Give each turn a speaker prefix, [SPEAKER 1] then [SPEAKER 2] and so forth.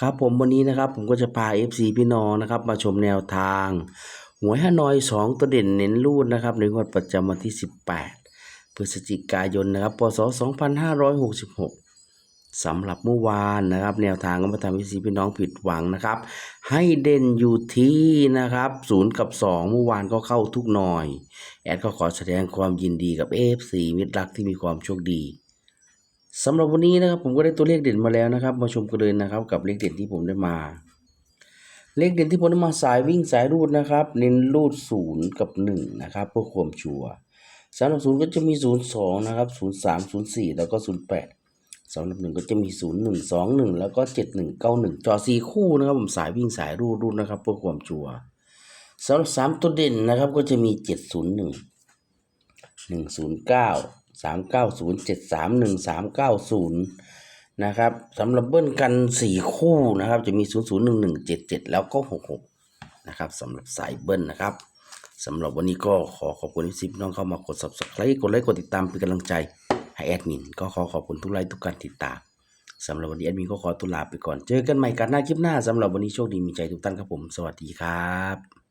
[SPEAKER 1] ครับผมวันนี้นะครับผมก็จะพา FC พี่น้องนะครับ มาชมแนวทางหวยฮานอย2ตัวเด่นเน้นรูดนะครับในงวดประจำวันที่ 18 พฤศจิกายนนะครับพศ2566สำหรับเมื่อวานนะครับ แนวทางก็มาทำให้ซีพี่น้องผิดหวังนะครับ ให้เด่นอยู่ที่นะครับ0กับ 2 เมื่อวานก็เข้าทุกหน่อย แอดก็ขอแสดงความยินดีกับ AFC มิตรรักที่มีความโชคดี สำหรับวันนี้นะครับผมก็ได้ตัวเลขเด่นมาแล้วนะครับมาชมกันเลยนะครับกับเลขเด่นที่ผมได้มา เลขเด่นที่ผมได้มาสายวิ่งสายรูดนะครับ เน้นรูดศูนย์กับหนึ่งนะครับเพื่อความชัวร์สำหรับศูนย์ก็จะมีศูนย์สองนะครับศูนย์สามศูนย์สี่แล้วก็ศูนย์แปดสำหรับหนึ่งก็จะมีศูนย์หนึ่งสองหนึ่งแล้วก็เจ็ดหนึ่งเก้าหนึ่งจอสี่คู่นะครับผมสายวิ่งสายรูดรูดนะครับเพื่อความชัวร์สำหรับสามตัวเด่นนะครับก็จะมีเจ็ดศูนย์หนึ่งหนึ่งศูนย์เก้า สามเก้าศูนย์เจ็ดสามหนึ่งสามเก้าศูนย์นะครับสำหรับเบิ้ลกันสี่คู่นะครับ จะมีศูนย์ศูนย์หนึ่งหนึ่งเจ็ดเจ็ดแล้วก็หกหกนะครับสำหรับสายเบิ้ลนะครับสำหรับวันนี้ก็ขอขอบคุณที่พี่น้องเข้ามากด subscribe กดไลค์กดติดตามเป็นกำลังใจให้แอดมินก็ขอขอบคุณทุกไลค์ทุกการติดตามสำหรับวันนี้แอดมินก็ขอตุลาไปก่อน เจอกันใหม่กันหน้าคลิปหน้าสำหรับวันนี้โชคดีมีใจทุกท่านครับผม สวัสดีครับ